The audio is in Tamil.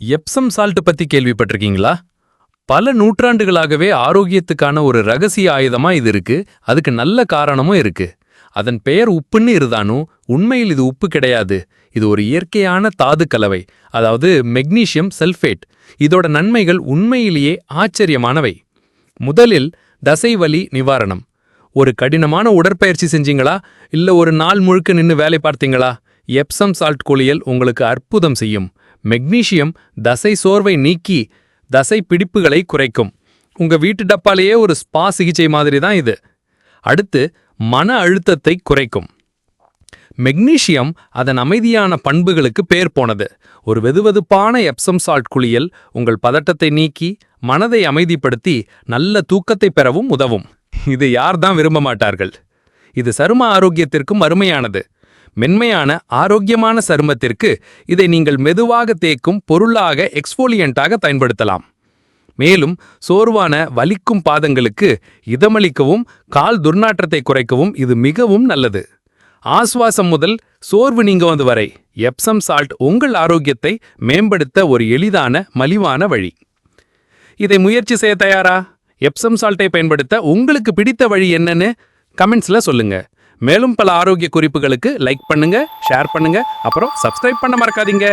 எப்சம் சால்ட் பத்தி கேள்விப்பட்டிருக்கீங்களா? பல நூற்றாண்டுகளாகவே ஆரோக்கியத்துக்கான ஒரு ரகசிய ஆயுதமா இது இருக்கு. அதுக்கு நல்ல காரணமும் இருக்கு. அதன் பெயர் உப்புன்னு இருந்தானோ உண்மையில் இது உப்பு கிடையாது. இது ஒரு இயற்கையான தாது கலவை அதாவது மெக்னீசியம் சல்ஃபேட் இதோட நன்மைகள் உண்மையிலேயே ஆச்சரியமானவை. முதலில் தசைவலி நிவாரணம். ஒரு கடினமான உடற்பயிற்சி செஞ்சீங்களா? இல்ல ஒரு நாள் முழுக்க நின்னு வேலை பார்த்தீங்களா? எப்சம் சால்ட் குளியல் உங்களுக்கு அற்புதம் செய்யும். மெக்னீஷியம் தசை சோர்வை நீக்கி தசை பிடிப்புகளை குறைக்கும். உங்க வீட்டு டப்பாலேயே ஒரு ஸ்பா சிகிச்சை மாதிரி தான் இது. அடுத்து மன அழுத்தத்தை குறைக்கும். மெக்னீஷியம் அதன் அமைதியான பண்புகளுக்கு பேர் போனது. ஒரு வெதுவெதுப்பான எப்சம் சால்ட் குளியல் உங்கள் பதட்டத்தை நீக்கி மனதை அமைதிப்படுத்தி நல்ல தூக்கத்தை பெறவும் உதவும். இது யார்தான் விரும்ப மாட்டார்கள்? இது சரும ஆரோக்கியத்திற்கும் அருமையானது. மென்மையான ஆரோக்கியமான சருமத்திற்கு இதை நீங்கள் மெதுவாக தேய்க்கும் பொருளாக எக்ஸ்போலியண்டாக பயன்படுத்தலாம். மேலும் சோர்வான வலிக்கும் பாதங்களுக்கு இதமளிக்கவும் கால் துர்நாற்றத்தை குறைக்கவும் இது மிகவும் நல்லது. ஆஸ்வாசம் முதல் சோர்வு நீங்க வந்து வரை எப்சம் சால்ட் உங்கள் ஆரோக்கியத்தை மேம்படுத்த ஒரு எளிதான மலிவான வழி. இதை முயற்சி செய்ய தயாரா? எப்சம் சால்ட்டை பயன்படுத்த உங்களுக்கு பிடித்த வழி என்னன்னு கமெண்ட்ஸ்ல சொல்லுங்க. மேலும் பல ஆரோக்கிய குறிப்புகளுக்கு லைக் பண்ணுங்க ஷேர் பண்ணுங்க. அப்புறம் சப்ஸ்கிரைப் பண்ண மறக்காதீங்க.